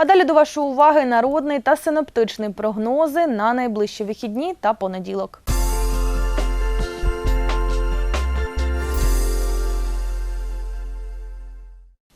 А далі до вашої уваги народний та синоптичний прогнози на найближчі вихідні та понеділок.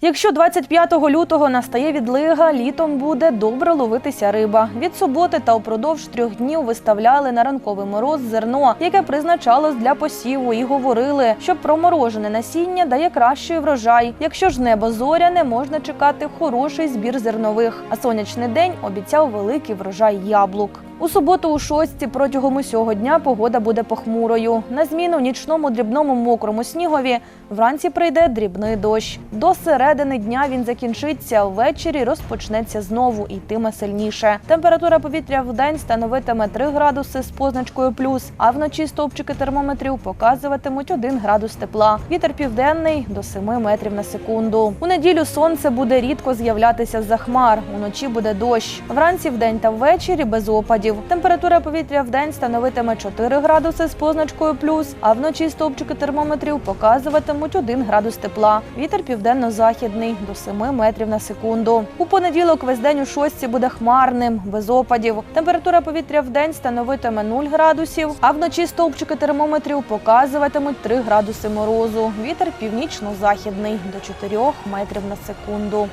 Якщо 25 лютого настає відлига, літом буде добре ловитися риба. Від суботи та упродовж трьох днів виставляли на ранковий мороз зерно, яке призначалось для посіву, і говорили, що проморожене насіння дає кращий врожай. Якщо ж небо зоряне, можна чекати хороший збір зернових. А сонячний день обіцяв великий врожай яблук. У суботу у шостці протягом усього дня погода буде похмурою. На зміну нічному дрібному мокрому снігові вранці прийде дрібний дощ. До середини дня він закінчиться, ввечері розпочнеться знову і йтиме сильніше. Температура повітря в день становитиме 3 градуси з позначкою плюс, а вночі стовпчики термометрів показуватимуть 1 градус тепла. Вітер південний до 7 метрів на секунду. У неділю сонце буде рідко з'являтися з-за хмар. Уночі буде дощ. Вранці вдень та ввечері без опадів. Температура повітря в день становитиме 4 градуси з позначкою плюс, а вночі стовпчики термометрів показуватимуть 1 градус тепла. Вітер південно-західний до 7 метрів на секунду. У понеділок весь день у шостці буде хмарним, без опадів. Температура повітря в день становитиме 0 градусів, а вночі стовпчики термометрів показуватимуть 3 градуси морозу. Вітер північно-західний до 4 метрів на секунду.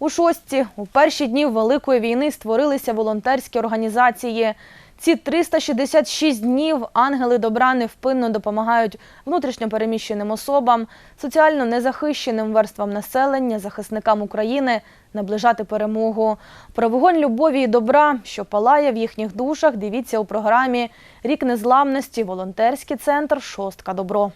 У шостці у перші дні Великої війни створилися волонтерські організації. Ці 366 днів ангели добра невпинно допомагають внутрішньо переміщеним особам, соціально незахищеним верствам населення, захисникам України наближати перемогу. Про вогонь любові і добра, що палає в їхніх душах, дивіться у програмі Рік незламності, волонтерський центр Шостка Добро.